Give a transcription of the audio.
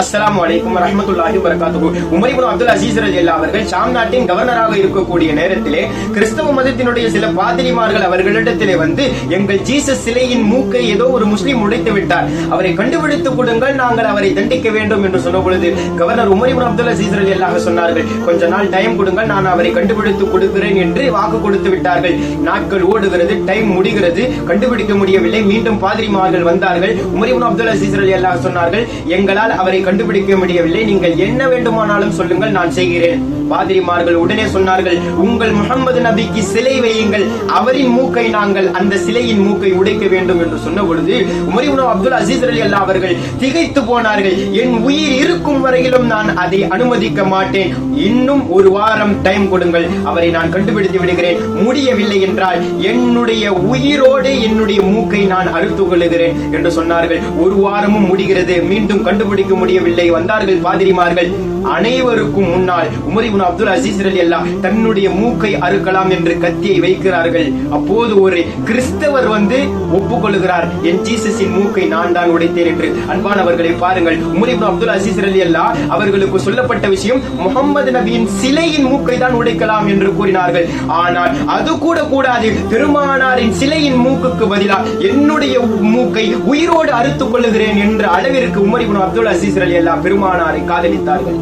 அஸ்லாம் வலைக்கும் ரஹமத்துல்லாஹி வரகாத்துஹு உமர் அப்துல் அசீஸ் ரஜில்லா அவர்கள் ஷாம் நாட்டின் கவர்னராக இருக்கக்கூடிய நேரத்திலே கிறிஸ்தவ மதத்தினுடைய சில பாதிரிமார்கள் அவர்களிடத்திலே வந்து எங்கள் ஜீசஸ் சிலையின் மூக்கை ஏதோ ஒரு முஸ்லீம் உடைத்து விட்டார். அவரை கண்டுபிடித்து கொடுங்கள் நாங்கள் அவரை தண்டிக்க வேண்டும் என்று சொன்ன பொழுது கவர்னர் உமர் அப்துல் அசீஸ் ரலியல்லாஹு சொன்னார்கள் கொஞ்ச நாள் டைம் கொடுங்கள் நான் அவரை கண்டுபிடித்து கொடுக்கிறேன் என்று வாக்கு கொடுத்து விட்டார்கள். நாட்கள் ஓடுகிறது டைம் முடிகிறது கண்டுபிடிக்க முடியவில்லை. மீண்டும் பாதிரிமார்கள் வந்தார்கள். உமர் அப்துல் அசீஸ் ரலியல்லாஹு சொன்னார்கள் எங்களால் அவரை கண்டுபிடிக்க முடியவில்லை. நீங்கள் என்ன வேண்டுமானாலும் சொல்லுங்கள் நான் செய்கிறேன். பாதிரிமார்கள் உடனே சொன்னார்கள் உங்கள் முகமது நபிக்கு சிலை வையுங்கள். அவரின் மூக்கை நாங்கள் அந்த சிலையின் மூக்கை உடைக்க வேண்டும் என்று சொன்ன பொழுது உமரிபுன அப்துல் அசீஸ் ரலியல்லாஹு அவர்கள் திகைத்து போனார்கள். என் உயிர் இருக்கும் வரையிலும் நான் அதை அனுமதிக்க மாட்டேன். இன்னும் ஒரு வாரம் டைம் கொடுங்கள். அவரை நான் கண்டுபிடித்து விடுகிறேன். முடியவில்லை என்றால் என்னுடைய உயிரோடு என்னுடைய மூக்கை நான் அறுத்து கொள்ளுகிறேன் என்று சொன்னார்கள். ஒரு வாரமும் முடிகிறது. மீண்டும் கண்டுபிடிக்க முடியவில்லை. வந்தார்கள் பாதிரிமார்கள். அனைவருக்கும் முன்னால் உமர் இப்னு அப்துல் அசீஸ் அல்லா தன்னுடைய மூக்கை அறுக்கலாம் என்று கத்தியை வைக்கிறார்கள். அப்போது ஒரு கிறிஸ்தவர் வந்து ஒப்புக்கொள்கிறார் என் ஜீசஸின் மூக்கை நான் தான் உடைத்தேன் என்று. அன்பானவர்களை பாருங்கள் உமர் இப்னு அப்துல் அசீஸ் அல்லா அவர்களுக்கு சொல்லப்பட்ட விஷயம் முகமது நபியின் சிலையின் மூக்கை தான் உடைக்கலாம் என்று கூறினார்கள். ஆனால் அது கூட கூடாது பெருமானாரின் சிலையின் மூக்குக்கு பதிலாக என்னுடைய மூக்கை உயிரோடு அறுத்துக் கொள்ளுகிறேன் என்ற அளவிற்கு உமர் இப்னு அப்துல் அசீஸ் அல்லா பெருமானாரை காதலித்தார்கள்.